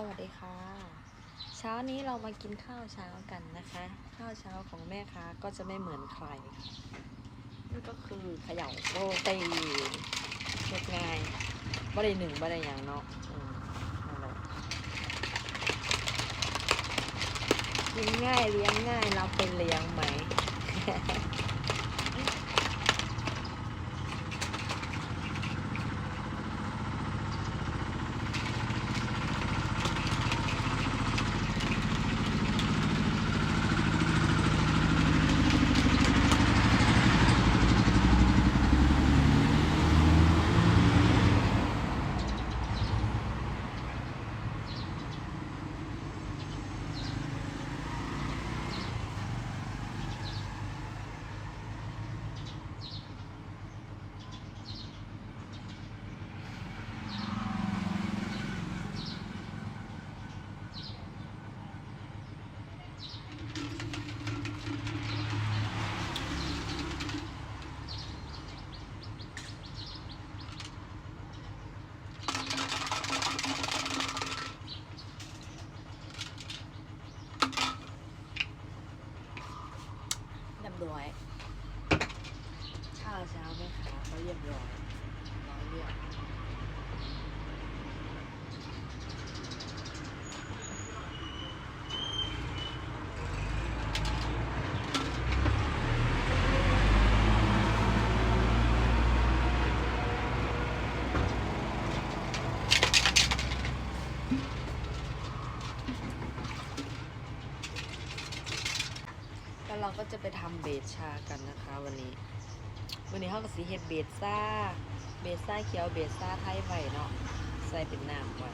สวัสดีค่ะ เช้านี้เรามากินข้าวเช้ากันนะคะ ข้าวเช้าของแม่ค้าก็จะไม่เหมือนใครนี่ก็คือเขย่าโรตีเรียบง่ายบ่ได้หนึ่งบ่ได้อย่างเนาะอืมนั่นแหละกินง่ายเลี้ยงง่ายเราเป็นเลี้ยงไหม เขาเรียบร้อยร้อยเรียบแล้วเราก็จะไปทำเบชากันนะคะวันนี้ วันนี้เขาก็สีเฮ็ดเบสซ่า เบสซ่าเขียวเบสซ่าไทยไว้เนาะ ใส่เป็นน้ำไว้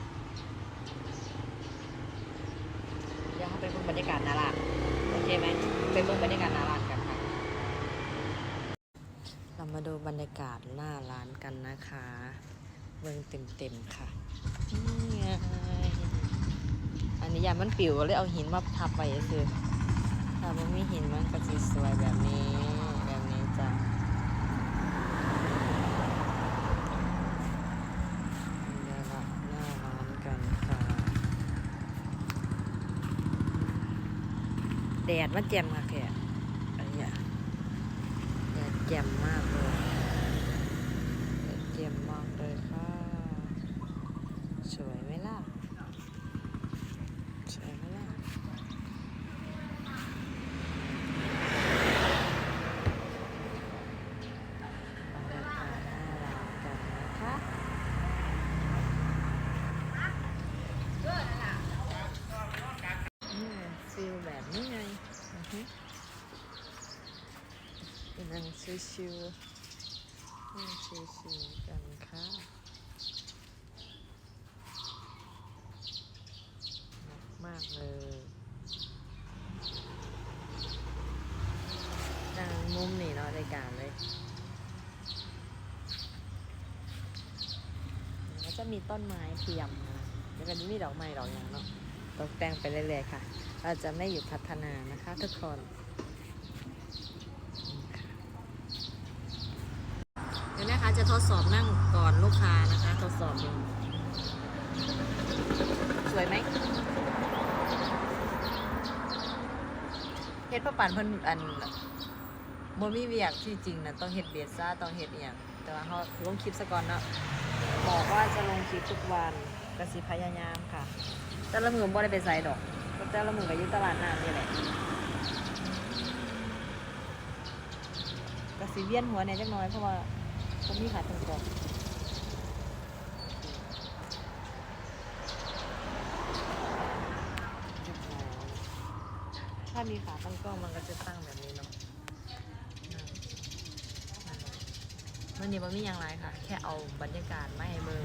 เดี๋ยวเขาไปเบิ่งบรรยากาศนาลานโอเคไหมไปเบิ่งบรรยากาศนาลานกันค่ะ เรามาดูบรรยากาศหน้าร้านกันนะคะ เบิ่งเต็มๆค่ะนี่อันนี้ยามมันปิวเลยเอาหินมาทับไว้ซื้อถ้ามันมีหินมันก็จะสวยแบบนี้ แบบนี้จ้ะเดี๋ยวเราหน้าร้านกันค่ะ แดดมันแจ่มค่ะแกอันนี้แดดแจ่มมากเลยแดดแจ่มมากเลยค่ะ สวยไหมล่ะ สวยไหมล่ะ บรรยากาศหน้าร้านกันนะคะนี่ไงฟิลแบบนี้ไงอือฮึเป็ นั่งชิวๆนั่งชิวๆกันค่ะมากเลยนั่งมุมนี่เนาะรายการเลยแล้วจะมีต้นไม้เทียมนะแล้วก็นี้มีดอกไม้ดอกอย่างเนาะตกแต่งไปเรื่อยๆค่ะ เราจะไม่หยุดพัฒนานะคะทุกคนเดี๋ยวนะคะ จะทดสอบนั่งก่อนลูกค้านะคะ ทดสอบดูสวยไหมเฮ็ดประปันเพิ่นอันบ่มีเวียกที่จริงนะต้องเฮ็ดเบียดซ่าต้องเฮ็ดเอียงแต่ว่าเขาลงคลิปซะก่อนเนาะบอกว่าจะลงคลิปทุกวันกระสิพยายามค่ะ แต่ละมือบ่ได้ไปใส่ดอกแต่ละมือก็อยู่ตลาดน้ำนี่แหละกระสิเวียนหัวเนี่ยจักน้อยเพราะว่า ผมมีขาดตรงกองถ้ามีขาตั้งกล้องมันก็จะตั้งแบบนี้เนาะนั่นนั่นแหละมื่อนี้มันมีอย่างไรค่ะ แค่เอาบรรยากาศมาให้เบิ่ง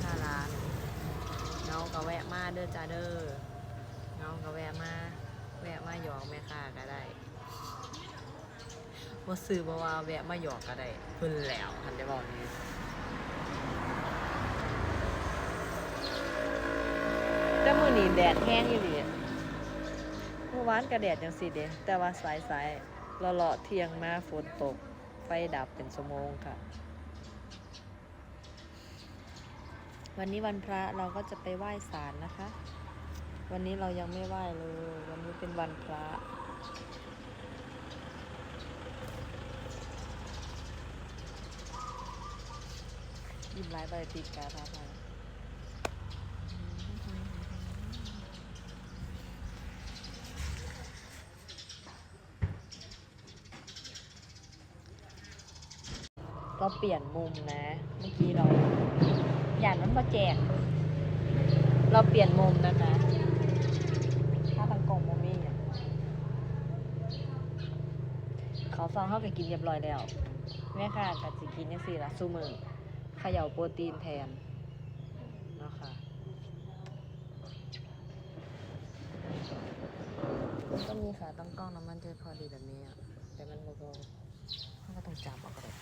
หน้าร้านเงาก็แวะมาเด้อจ้าเด้อเงาก็แวะมา แวะมาหยอกแม่ค้าก็ได้ ว่าซื้อบ่ว่าแวะมาหยอกก็ได้เพิ่นแล้วทันได้บอกนี้แต่มือนีแดดแห้งอีหลีเมื่อวานก็แดดจังซี่เดแต่ว่าสายๆเลาะเที่ยงมาฝนตก ไฟดับเป็นชั่วโมงค่ะ วันนี้วันพระเราก็จะไปไหว้ศาลนะคะ วันนี้เรายังไม่ไหว้เลย วันนี้เป็นวันพระ ยิ้มไลฟ์ใบติดกาทาทางเราเปลี่ยนมุมนะ เมื่อกี้เรา อย่างนั้นมาแจก เราเปลี่ยนมุมนะคะถ้าทางกล่องโมมี่เนี่ยเขาซองเข้าไปกินเรียบร้อยแล้วแม่ค่ะกับสิกินนี่สิละซูมือ เขย่าโปรตีนแทนเนาะค่ะก็มีค่ะต้งกล้องน้ำมันจะพอดีแบบนี้อะแต่มันโบโบเขาก็ต้องจับออกก็ได้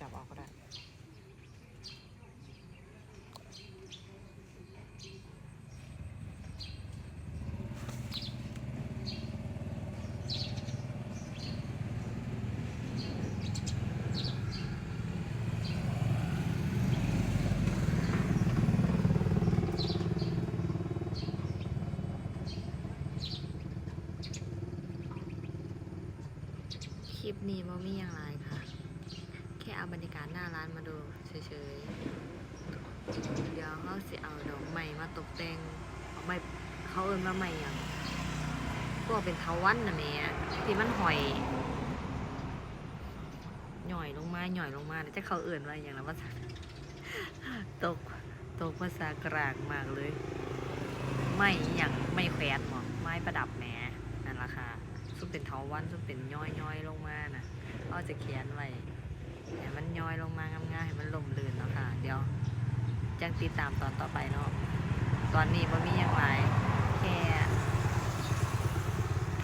จับออกก็ได้ นี้มันมีอย่างไรค่ะ แค่เอาบรรยากาศหน้าร้านมาดูเฉยๆ เดี๋ยวเขาสิเอาดอกไม้มาตกแต่งเอาไม้เขาเอิ้นว่าไม้อย่างพวกเป็นเทาวันนะแม่ที่มันหอยหน่อยลงมาหน่อยลงมาจะเขาเอื่นว่าอย่างไรว่าตกตกภาษากลางมากเลย ไม่อย่างไม่แขวนหรอไม้ประดับแม่ เป็นเทาวันซุปเป็นย้อยย้อยๆลงมาน่ะเขาจะเขียนไว้ให้มันย้อยลงมางามๆให้มันลมลื่นเนาะค่ะ เดี๋ยวจังติดตามตอนต่อไปเนาะตอนนี้บ่มีอย่างไรแค่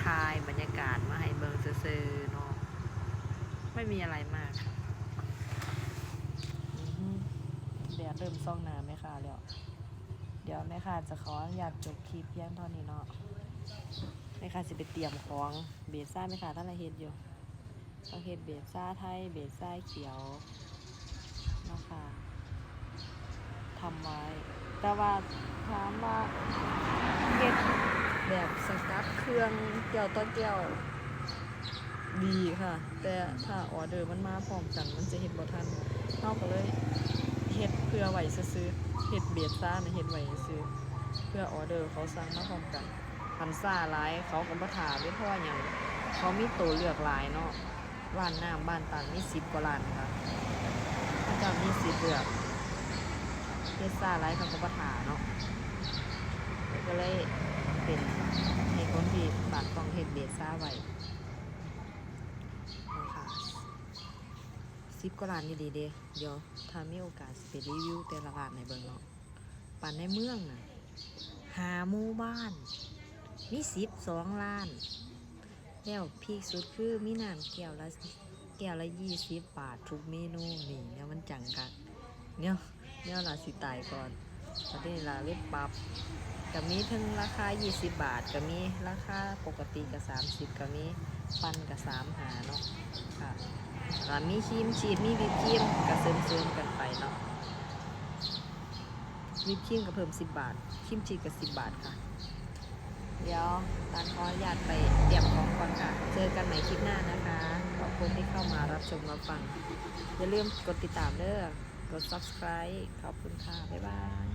ถ่ายบรรยากาศมาให้เบิ่งซื่อๆเนาะไม่มีอะไรมากแดดเริ่มซ่องหนาไหมคะแล้ว เดี๋ยวแม่ค่ะจะขออนุญาตจบคลิปเพียงเท่านี้เนาะ ม่ค่ะสิไปเตรียมของเบสซ่าแม่ค่ะท่านละเฮ็ดอยู่ต้องเฮ็ดเบสซ่าไทยเบสซ่าเขียวนะคะทำไว้ แต่ว่าถามว่าเฮ็ดแบบสกัดเครื่องเกี่ยวต่อเกี่ยวดีค่ะ แต่ถ้าออเดอร์มันมาพร้อมกันมันจะเฮ็ดบ่ทันเฮาก็เลยเฮ็ดเพื่อไหวซื้อเฮ็ดเบียดซ่านะเฮ็ดไหวซื้อเพื่อออเดอร์เขาสั่งมาพร้อมกัน คันซ่าหลายเขาก็บ่ถามเด้เพราะว่าหยังเขามีตัวเลือกหลายเนาะร้านน้ำบ้านตันมี10กว่าร้านค่ะพระเจ้ามีสิทธิ์เลือกเฮ็ดซ่าหลายเขาก็บ่ถาเนาะก็เลยเป็นให้คนที่บ้านต้องเฮ็ดเบียดซ่าไว้นะคะสิบกว่าร้านดีเด้เดี๋ยวถ้ามีโอกาสไปรีวิวแต่ละร้านในเบิ่งเนาะปันในเมืองน่ะหาหมู่บ้าน มีสิบสองล้าน แล้วพีคสุดคือมีน้ำแก้วละแก้วละยี่สิบบาททุกเมนูนี่เนี่ยมันจังกักเนี่ยเนี่ยเราสิตายก่อนประเด็นลาเล็บปรับก็มีทั้งราคา 20 บาทก็มีราคาปกติก็30ก็มีปันก็3หาเนาะค่ะอ่ามีครีมชีสมีวิปครีมก็เสริมๆกันไปเนาะวิปครีมก็เพิ่ม 10 บาทครีมชีสก็10 บาทค่ะ เดี๋ยวตานขออนุญาตไปเตรียมของก่อนค่ะ เจอกันใหม่คลิปหน้านะคะ ขอบคุณที่เข้ามารับชมรับฟัง อย่าลืมกดติดตามเด้อ กด subscribe ขอบคุณค่ะ บ๊ายบาย